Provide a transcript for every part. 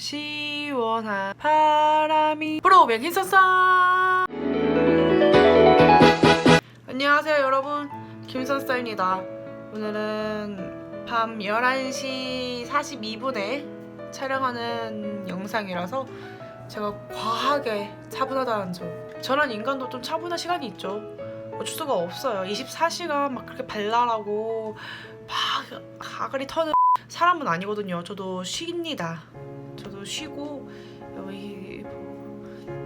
시원한 바람이 불어오면 힘썼어 안녕하세요 여러분. 김선서입니다. 오늘은 밤 11시 42분에 촬영하는 영상이라서 제가 과하게 차분하다는 점. 저런 인간도 좀 차분한 시간이 있죠. 어쩔 수가 없어요. 24시간 막 그렇게 발랄하고 막 아가리 터는 사람은 아니거든요. 저도 쉽니다 저도 쉬고 여기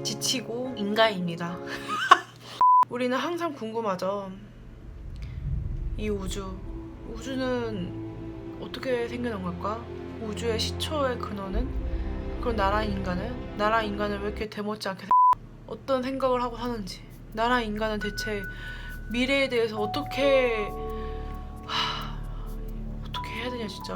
지치고 인간입니다. 우리는 항상 궁금하죠. 이 우주, 우주는 어떻게 생겨난 걸까? 우주의 시초의 근원은? 그럼 나라 인간은? 나라 인간은 왜 이렇게 대못지 않게 생- 어떤 생각을 하고 사는지 나라 인간은 대체 미래에 대해서 어떻게 하, 어떻게 해야 되냐 진짜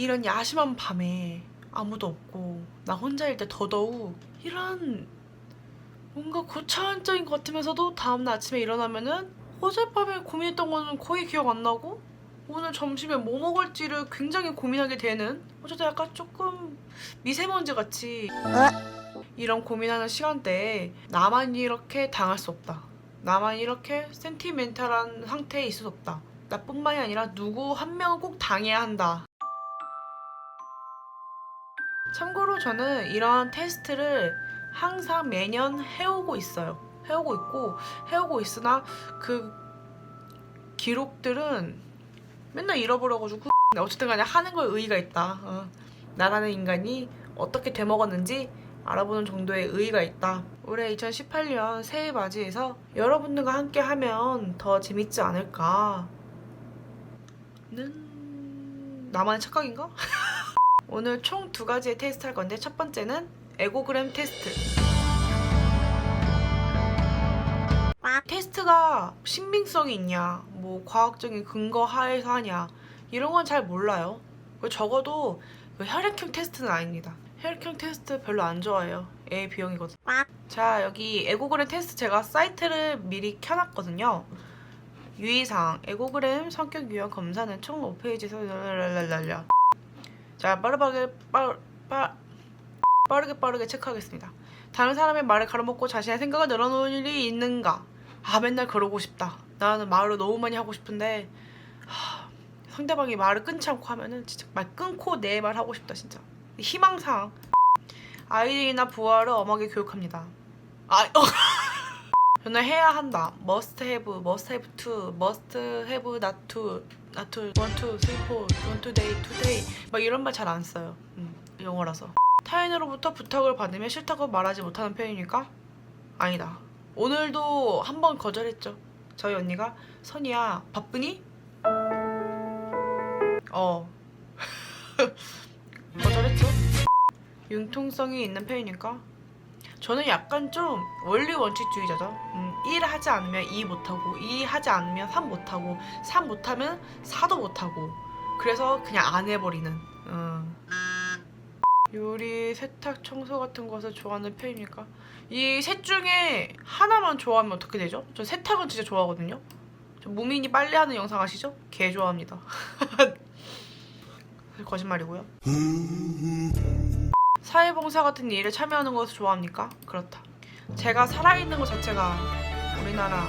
이런 야심한 밤에 아무도 없고 나 혼자일 때 더더욱 이런 뭔가 고차원적인 것 같으면서도 다음날 아침에 일어나면은 어젯밤에 고민했던 거는 거의 기억 안 나고 오늘 점심에 뭐 먹을지를 굉장히 고민하게 되는 어쨌든 약간 조금 미세먼지 같이 이런 고민하는 시간대에 나만 이렇게 당할 수 없다. 나만 이렇게 센티멘탈한 상태에 있을 수 없다. 나뿐만이 아니라 누구 한 명은 꼭 당해야 한다 참고로 저는 이런 테스트를 항상 매년 해오고 있어요. 해오고 있고 해오고 있으나 그 기록들은 맨날 잃어버려가지고 어쨌든 간에 하는 거에 의의가 있다. 어. 나라는 인간이 어떻게 돼먹었는지 알아보는 정도의 의의가 있다. 올해 2018년 새해 맞이해서 여러분들과 함께 하면 더 재밌지 않을까. 는 나만의 착각인가? 오늘 총 두 가지의 테스트 할 건데 첫 번째는 에고그램 테스트. 테스트가 신빙성이 있냐, 뭐 과학적인 근거 하에서 하냐 이런 건 잘 몰라요. 그리고 적어도 그 혈액형 테스트는 아닙니다. 혈액형 테스트 별로 안 좋아해요. 애 비용이거든. 자 여기 에고그램 테스트 제가 사이트를 미리 켜놨거든요. 유의사항 에고그램 성격 유형 검사는 총 5페이지에서 랄랄랄랄라. 자 빠르게 빠르 빠 빠르게 빠르게 체크하겠습니다. 다른 사람의 말을 가로먹고 자신의 생각을 늘어놓을 일이 있는가? 아 맨날 그러고 싶다. 나는 말을 너무 많이 하고 싶은데 하, 상대방이 말을 끊지 않고 하면은 진짜 말 끊고 내 말 하고 싶다 진짜. 희망사항 아이들이나 부하를 엄하게 교육합니다. 아 어. 저는 해야 한다. must have, must have to, must have not to, four, want to day, today 막 이런 말 잘 안 써요. 음, 영어라서. 타인으로부터 부탁을 받으면 싫다고 말하지 못하는 편이니까 아니다. 오늘도 한 번 거절했죠. 저희 언니가 선이야 바쁘니? 어 거절했죠. 융통성이 있는 편이니까 저는 약간 좀 원리 원칙주의자죠. 음, 1 하지 않으면 2 못하고 2 하지 않으면 3 못하고 3 못하면 4도 못하고 그래서 그냥 안 해버리는 음. 요리, 세탁, 청소 같은 것을 좋아하는 편입니까? 이 셋 중에 하나만 좋아하면 어떻게 되죠? 저 세탁은 진짜 좋아하거든요. 저 무민이 빨래하는 영상 아시죠? 개 좋아합니다. 거짓말이고요. 사회봉사 같은 일에 참여하는 것을 좋아합니까? 그렇다. 제가 살아있는 것 자체가 우리나라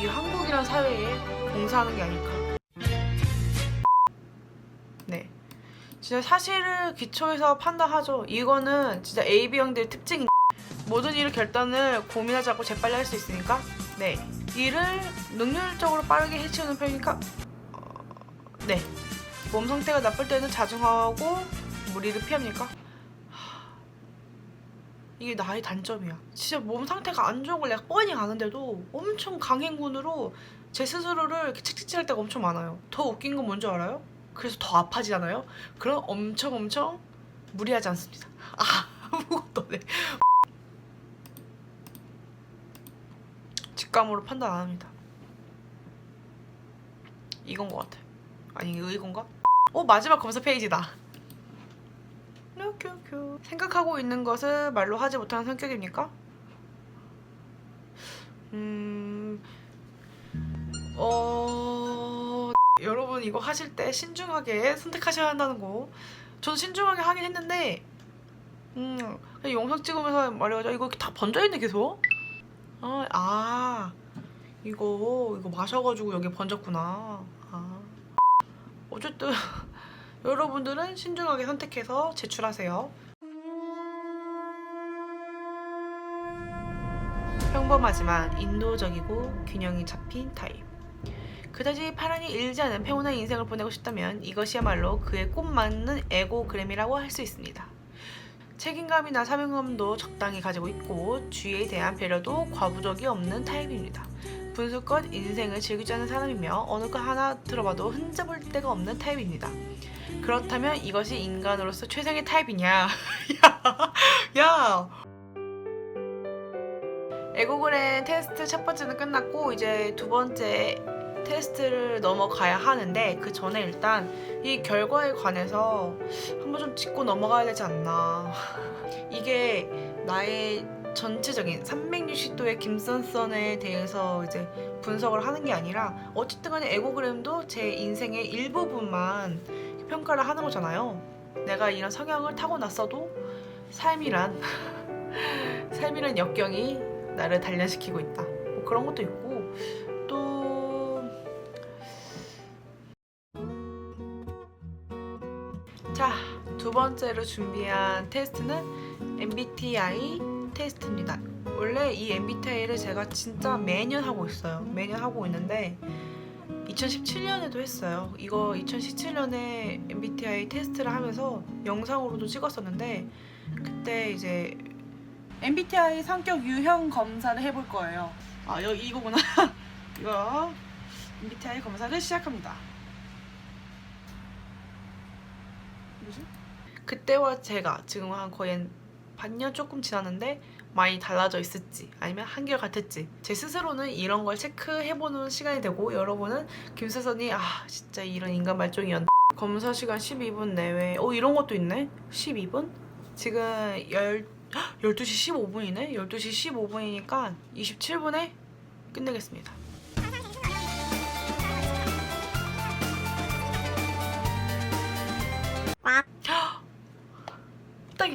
이 한국이란 사회에 봉사하는 게 아닐까. 네. 진짜 사실을 기초해서 판단하죠. 이거는 진짜 AB형들 특징. 모든 일을 결단을 고민하지 않고 재빨리 할 수 있으니까. 네. 일을 능률적으로 빠르게 해치우는 편이니까. 어, 네. 몸 상태가 나쁠 때는 자중하고 무리를 피합니까? 하, 이게 나의 단점이야. 진짜 몸 상태가 안 좋은 걸 내가 뻔히 아는데도 엄청 강행군으로 제 스스로를 이렇게 책찍질 할 때가 엄청 많아요. 더 웃긴 건 뭔지 알아요? 그래서 더 아파지잖아요. 그럼 엄청 엄청 무리하지 않습니다. 아 아무것도 안 해. 직감으로 판단 안 합니다. 이건 것 같아. 아니 이건가? 어 마지막 검사 페이지다. 큐큐. 생각하고 있는 것을 말로 하지 못하는 성격입니까? 음, 어, 여러분 이거 하실 때 신중하게 선택하셔야 한다는 거. 저는 신중하게 하긴 했는데 음 영상 찍으면서 말해가지고 이거 다 번져 있네 계속. 아, 아 이거 이거 마셔가지고 여기 번졌구나. 아 어쨌든 여러분들은 신중하게 선택해서 제출하세요. 평범하지만 인도적이고 균형이 잡힌 타입. 그다지 파란이 일지 않은 평온한 인생을 보내고 싶다면 이것이야말로 그의 꼭 맞는 에고그램이라고 할 수 있습니다. 책임감이나 사명감도 적당히 가지고 있고 주위에 대한 배려도 과부적이 없는 타입입니다. 분수껏 인생을 즐기지 않는 사람이며 어느 것 하나 들어봐도 흠잡을 데가 없는 타입입니다. 그렇다면 이것이 인간으로서 최상의 타입이냐? 야, 야. 에고그램 테스트 첫 번째는 끝났고 이제 두 번째 테스트를 넘어가야 하는데 그 전에 일단 이 결과에 관해서 한번 좀 짚고 넘어가야 되지 않나. 이게 나의 전체적인 360도의 김선선에 대해서 이제 분석을 하는 게 아니라 어쨌든 간에 에고그램도 제 인생의 일부분만 평가를 하는 거잖아요. 내가 이런 성향을 타고났어도 삶이란 삶이란 역경이 나를 단련시키고 있다. 뭐 그런 것도 있고 또 자, 두 번째로 준비한 테스트는 MBTI 테스트입니다. 원래 이 MBTI를 제가 진짜 매년 하고 있어요. 매년 하고 있는데 2017년에도 했어요. 이거 2017년에 MBTI 테스트를 하면서 영상으로도 찍었었는데 그때 이제 MBTI 성격 유형 검사를 해볼 거예요. 아, 여기 이거구나. 이거 MBTI 검사를 시작합니다. 뭐지? 그때와 제가 지금 한 거의 한 반년 조금 지났는데 많이 달라져 있을지 아니면 한결 같을지. 제 스스로는 이런 걸 체크해보는 시간이 되고 여러분은 김세선이 아 진짜 이런 인간 말종이었나 검사 시간 12분 내외. 어 이런 것도 있네? 12분? 지금 10, 12시 15분이네? 12시 15분이니까 27분에 끝내겠습니다. 딱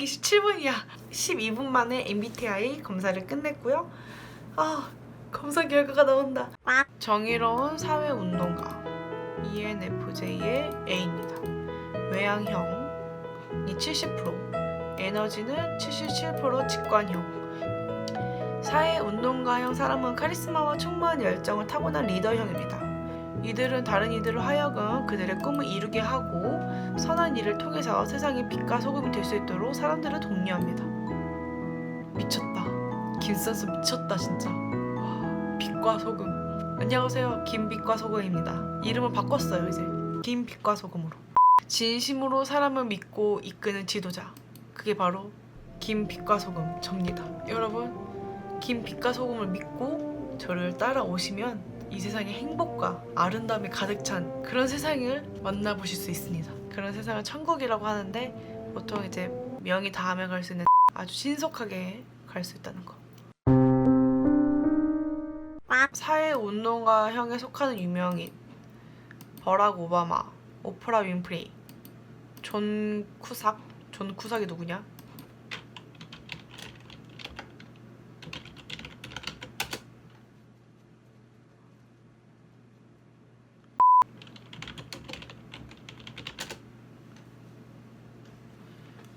27분이야. 12분 만에 MBTI 검사를 끝냈고요. 아, 검사 결과가 나온다. 정의로운 사회운동가 ENFJ의 A입니다. 외향형이 70%, 에너지는 77% 직관형. 사회운동가형 사람은 카리스마와 충만한 열정을 타고난 리더형입니다. 이들은 다른 이들을 하여금 그들의 꿈을 이루게 하고 선한 일을 통해서 세상의 빛과 소금이 될 수 있도록 사람들을 독려합니다. 미쳤다. 김선수 미쳤다 진짜. 와, 빛과 소금. 안녕하세요. 김빛과 소금입니다. 이름을 바꿨어요 이제. 김빛과 소금으로. 진심으로 사람을 믿고 이끄는 지도자. 그게 바로 김빛과 소금 접니다. 여러분, 김빛과 소금을 믿고 저를 따라오시면 이 세상에 행복과 아름다움이 가득 찬 그런 세상을 만나보실 수 있습니다. 그런 세상을 천국이라고 하는데 보통 이제 명이 닿으면 갈수 있는 아주 신속하게 갈 수 있다는 거. 사회 운동가형에 속하는 유명인 버락 오바마, 오프라 윈프리, 존 쿠삭, 존 쿠삭이 누구냐?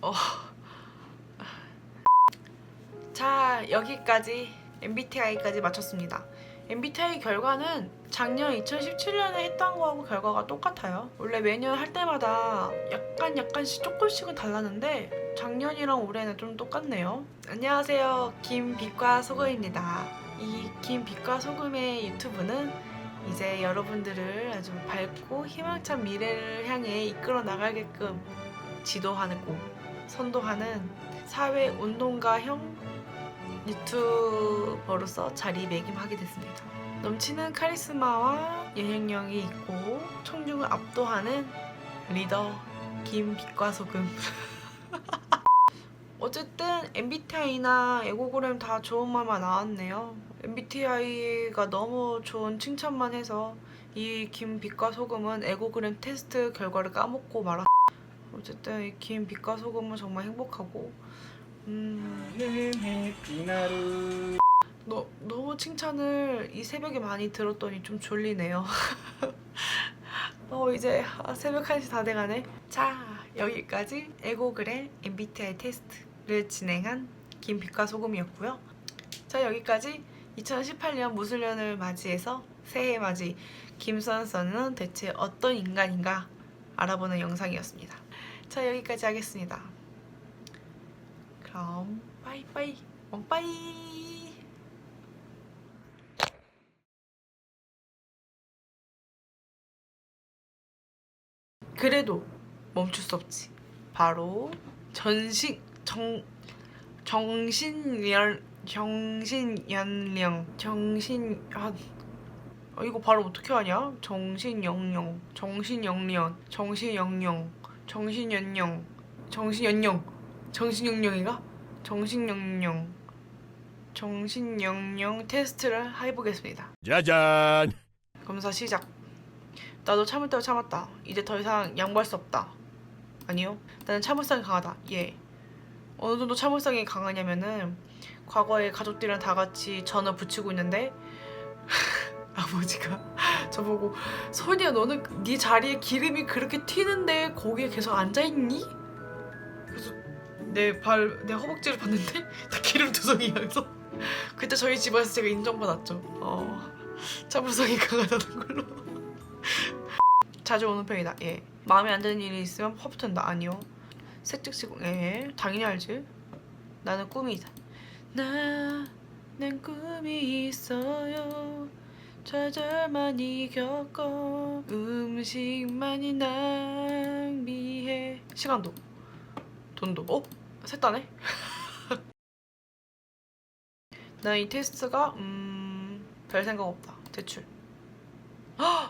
어. 자, 여기까지 MBTI까지 마쳤습니다. MBTI 결과는 작년 2017년에 했던 거하고 결과가 똑같아요. 원래 매년 할 때마다 약간 약간씩 조금씩은 달랐는데 작년이랑 올해는 좀 똑같네요. 안녕하세요. 김빛과 소금입니다. 이 김빛과 소금의 유튜브는 이제 여러분들을 아주 밝고 희망찬 미래를 향해 이끌어 나가게끔 지도하고 선도하는 사회 운동가형 유튜버로서 자리매김하게 됐습니다. 넘치는 카리스마와 영향력이 있고 청중을 압도하는 리더 김빛과 소금. 어쨌든 MBTI나 에고그램 다 좋은 말만 나왔네요. MBTI가 너무 좋은 칭찬만 해서 이 김빛과 소금은 에고그램 테스트 결과를 까먹고 말았. 어쨌든 이 김빛과 소금은 정말 행복하고 음, 해피나루 너, 너무 칭찬을 이 새벽에 많이 들었더니 좀 졸리네요. 어 이제 아, 새벽 1시 다 돼가네. 자 여기까지 에고그램 MBTI 테스트를 진행한 김빛과 소금이었고요. 자 여기까지 2018년 무술년을 맞이해서 새해 맞이 김선선은 대체 어떤 인간인가 알아보는 영상이었습니다. 자 여기까지 하겠습니다. 그럼 빠이빠이 멍빠이 그래도 멈출 수 없지. 바로 전신 정 정신연 정신연령 정신 아 아, 이거 바로 어떻게 하냐? 정신영영 정신영년 정신영영 정신연령 정신연령 정신영령이가 정신영령 정신영령 테스트를 해보겠습니다. 짜잔 검사 시작. 나도 참을 다 참았다. 이제 더 이상 양보할 수 없다. 아니요. 나는 참을성이 강하다. 예. 어느 정도 참을성이 강하냐면은 과거에 가족들이랑 다 같이 전화 붙이고 있는데 아버지가 저보고 소니야 너는 네 자리에 기름이 그렇게 튀는데 거기에 계속 앉아 있니? 그래서 내 발 내 허벅지를 봤는데 다 기름 투성이여서 그때 저희 집에서 제가 인정받았죠. 어 참을성이 강하다는 걸로. 자주 오는 편이다. 예. 마음에 안 드는 일이 있으면 퍼붓는다. 아니요. 색즉시공. 예. 당연히 알지. 나는 꿈이다. 나는 꿈이 있어요. 좌절만이 겪어 음식만이 낭비해 시간도 돈도 어? 셋다네? 나 이 테스트가 음... 별 생각 없다 대출 헉!